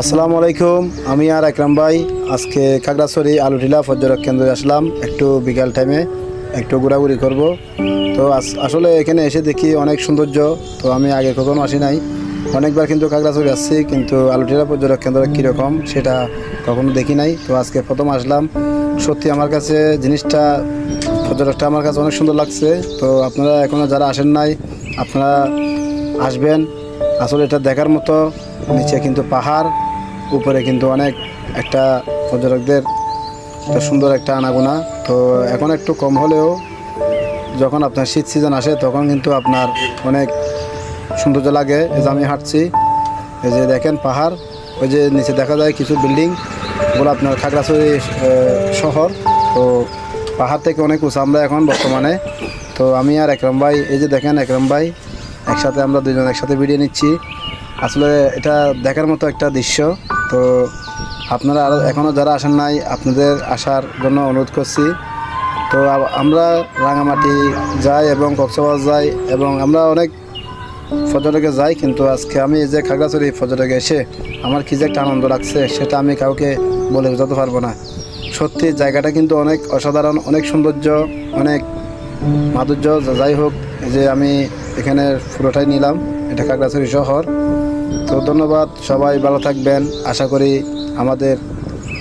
আসসালামু আলাইকুম, আমি আর একরাম ভাই আজকে খাগড়াছড়ি আলুটিলা পর্যটক কেন্দ্রে আসলাম, একটু বিকাল টাইমে একটু ঘোরাঘুরি করব। তো আস- আসলে এখানে এসে দেখি অনেক সৌন্দর্য, তো আমি আগে কখনো আসি নাই। অনেকবার কিন্তু খাগড়াছড়ি আসছি, কিন্তু আলুটিলা পর্যটক কেন্দ্র কীরকম সেটা কখনো দেখি নাই। তো আজকে প্রথম আসলাম। সত্যি আমার কাছে জিনিসটা পর্যটকটা আমার কাছে অনেক সুন্দর লাগছে। তো আপনারা এখনও যারা আসেন নাই, আপনারা আসবেন। আসলে এটা দেখার মতো, নিচে কিন্তু পাহাড়। উপরে কিন্তু অনেক একটা পর্যটকদের সুন্দর একটা আনাগোনা। তো এখন একটু কম হলেও যখন আপনার শীত সিজন আসে, তখন কিন্তু আপনার অনেক সৌন্দর্য লাগে। এই যে আমি হাঁটছি, এই যে দেখেন পাহাড়, ওই যে নিচে দেখা যায় কিছু বিল্ডিং, ওগুলো আপনার খাগড়াছড়ি শহর। তো পাহাড় থেকে অনেক উঁচু আমরা এখন বর্তমানে। তো আমি আর একরম ভাই, এই যে দেখেন একরম ভাই, একসাথে আমরা দুজন একসাথে ভিডিও নিচ্ছি। আসলে এটা দেখার মতো একটা দৃশ্য। তো আপনারা আরও এখনও যারা আসেন নাই, আপনাদের আসার জন্য অনুরোধ করছি। তো আমরা রাঙামাটি যাই এবং কক্সবাজার যাই এবং আমরা অনেক পর্যটকে যাই, কিন্তু আজকে আমি যে খাগড়াছড়ি পর্যটকে এসে আমার কি যে একটা আনন্দ লাগছে, সেটা আমি কাউকে বলে বোঝাতে পারব না। সত্যি জায়গাটা কিন্তু অনেক অসাধারণ, অনেক সৌন্দর্য, অনেক মাধুর্য। যাই হোক যে আমি এখানে পুরোটাই নিলাম। এটা খাগড়াছড়ি শহর। তো ধন্যবাদ, সবাই ভালো থাকবেন। আশা করি আমাদের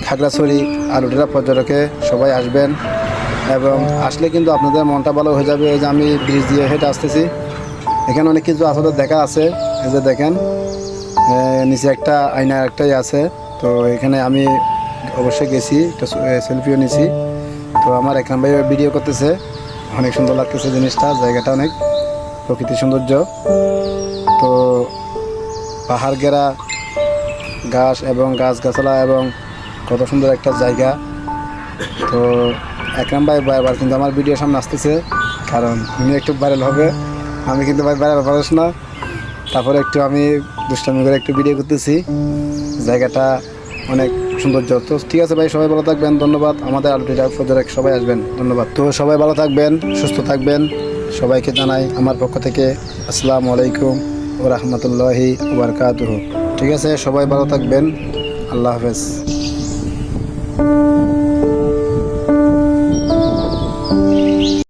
খাগড়াছড়ি আলুটিরা পর্যটকে সবাই আসবেন। এবং আসলে কিন্তু আপনাদের মনটা ভালো হয়ে যাবে, এই যে আমি ব্রিজ দিয়ে হেঁটে আসতেছি। এখানে অনেক কিছু আসলে দেখা আছে, এই যে দেখেন। নিচে একটা আয়না একটাই আছে, তো এখানে আমি অবশ্যই গেছি, একটা সেলফিও নিছি। তো আমার এখান ভাই ভিডিও করতেছে, অনেক সুন্দর লাগতেছে জিনিসটা, জায়গাটা অনেক প্রকৃতি সৌন্দর্য। পাহাড় ঘেরা গাছ এবং গাছগাছালা এবং কত সুন্দর একটা জায়গা। তো একরাম ভাই বারবার কিন্তু আমার ভিডিও সামনে আসতেছে, কারণ উনি একটু ভাইরাল হবে, আমি কিন্তু ভাই ভাইরাল পারিস না। তারপরে একটু আমি দুষ্টামি করে একটু ভিডিও করতেছি, জায়গাটা অনেক সৌন্দর্য। তো ঠিক আছে ভাই, সবাই ভালো থাকবেন, ধন্যবাদ। আমাদের আলটিটা ফজরেক সবাই আসবেন, ধন্যবাদ। তো সবাই ভালো থাকবেন, সুস্থ থাকবেন। সবাইকে জানাই আমার পক্ষ থেকে আসসালামু আলাইকুম। ও রহমতুল্লাহি ওবরকাতুহ ঠিক আছে সবাই ভালো থাকবেন। আল্লাহ হাফেজ।